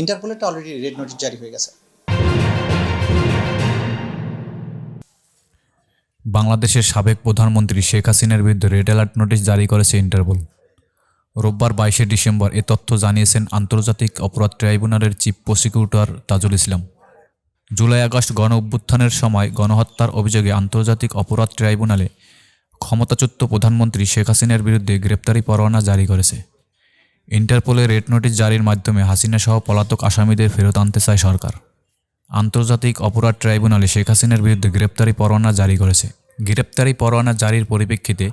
ইন্টারপোলেরটা already red notice জারি হয়ে গেছে। বাংলাদেশের সাবেক প্রধানমন্ত্রী শেখ হাসিনার বিরুদ্ধে রেড অ্যালার্ট নোটিশ জারি করেছে ইন্টারপোল। রোববার বাইশে ডিসেম্বর এ তথ্য জানিয়েছেন আন্তর্জাতিক অপরাধ ট্রাইব্যুনালের chief prosecutor Tajul Islam. July August গণ অভ্যুত্থানের সময় গণহত্যার অভিযোগে আন্তর্জাতিক অপরাধ ট্রাইব্যুনালে ক্ষমতাচ্যুত প্রধানমন্ত্রী শেখ হাসিনার বিরুদ্ধে গ্রেপ্তারি পরোয়ানা জারি করেছে। ইন্টারপোলে রেড নোটিশ জারির মাধ্যমে হাসিনা সহ পলাতক আসামিদের ফেরত আনতে চায় সরকার। আন্তর্জাতিক অপরাধ ট্রাইব্যুনালে শেখ হাসিনার বিরুদ্ধে গ্রেপ্তারি পরোয়ানা জারি করেছে। গ্রেপ্তারি পরোয়ানা জারির পরিপ্রেক্ষিতে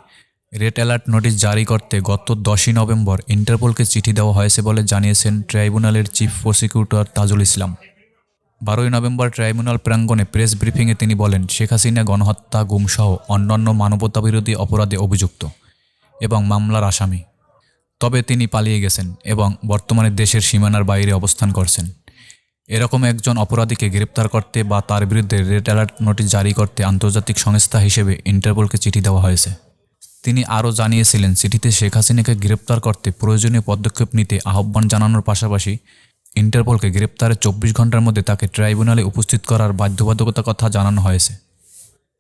রেড অ্যালার্ট নোটিশ জারি করতে গত দশই নভেম্বর ইন্টারপোলকে চিঠি দেওয়া হয়েছে বলে জানিয়েছেন ট্রাইব্যুনালের চিফ প্রসিকিউটর তাজুল ইসলাম। বারোই নভেম্বর ট্রাইব্যুনাল প্রাঙ্গণে প্রেস ব্রিফিংয়ে তিনি বলেন, শেখ হাসিনা গণহত্যা, গুমসহ অন্যান্য মানবতাবিরোধী অপরাধে অভিযুক্ত এবং মামলার আসামি। তবে তিনি পালিয়ে গেছেন এবং বর্তমানে দেশের সীমানার বাইরে অবস্থান করছেন। এরকম একজন অপরাধীকে গ্রেপ্তার করতে বা তার বিরুদ্ধে রেড অ্যালার্ট নোটিশ জারি করতে আন্তর্জাতিক সংস্থা হিসেবে ইন্টারপোলকে চিঠি দেওয়া হয়েছে। তিনি আরও জানিয়েছিলেন, চিঠিতে শেখ হাসিনাকে গ্রেপ্তার করতে প্রয়োজনীয় পদক্ষেপ নিতে আহ্বান জানানোর পাশাপাশি ইন্টারপোলকে গ্রেপ্তারের চব্বিশ ঘণ্টার মধ্যে তাকে ট্রাইব্যুনালে উপস্থিত করার বাধ্যবাধকতার কথা জানানো হয়েছে।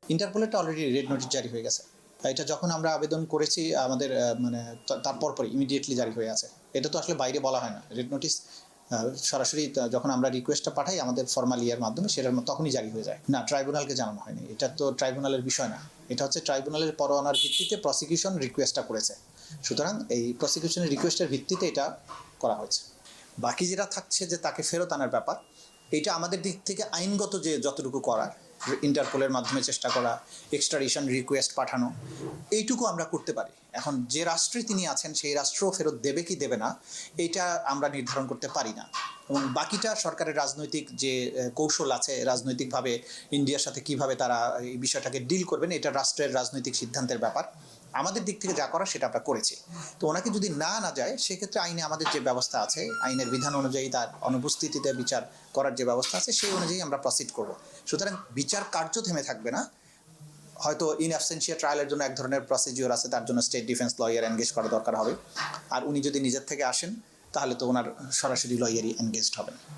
ইন্টারপোলেরটা অলরেডি রেড নোটিশ জারি হয়ে গেছে। এটা যখন আমরা আবেদন করেছি আমাদের মানে তা- তার পরপরই ইমিডিয়েটলি জারি হয়ে আছে। এটা তো আসলে বাইরে বলা হয় না। রেড নোটিস সরাসরি যখন আমরা রিকোয়েস্টটা পাঠাই, আমাদের ফর্মাল ইয়ার মাধ্যমে সেটার তখনই জারি হয়ে যায়। না ট্রাইব্যুনালকে জানানো হয়নি। এটা তো ট্রাইব্যুনালের বিষয় না। এটা হচ্ছে ট্রাইব্যুনালের পরোয়ানার ভিত্তিতে প্রসিকিউশন রিকোয়েস্টটা করেছে। সুতরাং এই প্রসিকিউশনের রিকোয়েস্টের ভিত্তিতে এটা করা হয়েছে। বাকি যেটা থাকছে যে তাকে ফেরত আনার ব্যাপার, এটা আমাদের দিক থেকে আইনগত যে যতটুকু করার ইন্টারপোলের মাধ্যমে চেষ্টা করা এক্সট্রাডিশন রিকোয়েস্ট পাঠানো, এইটুকু আমরা করতে পারি। এখন যে রাষ্ট্রে তিনি আছেন, সেই রাষ্ট্র ফেরত দেবে কি দেবে না এটা আমরা নির্ধারণ করতে পারি না। এবং বাকিটা সরকারের রাজনৈতিক যে কৌশল আছে, রাজনৈতিকভাবে ইন্ডিয়ার সাথে কীভাবে তারা এই বিষয়টাকে ডিল করবেন, এটা রাষ্ট্রের রাজনৈতিক সিদ্ধান্তের ব্যাপার। আমাদের দিক থেকে যা করা সেটা আমরা করেছি। তো ওনাকে যদি না না যায়, সেক্ষেত্রে আইনে আমাদের যে ব্যবস্থা আছে, আইনের বিধান অনুযায়ী তার অনুপস্থিতিতে বিচার করার যে ব্যবস্থা আছে, সেই অনুযায়ী আমরা প্রসিড করব। সুতরাং বিচার কার্য থেমে থাকবে না। হয়তো ইন অ্যাবসেন্সিয়া ট্রায়ালের জন্য এক ধরনের প্রসিডিওর আছে, তার জন্য স্টেট ডিফেন্স লয়ার এনগেজ করা দরকার হবে। আর উনি যদি নিজের থেকে আসেন, তাহলে তো ওনার সরাসরি লয়ারই এনগেজড হবেন।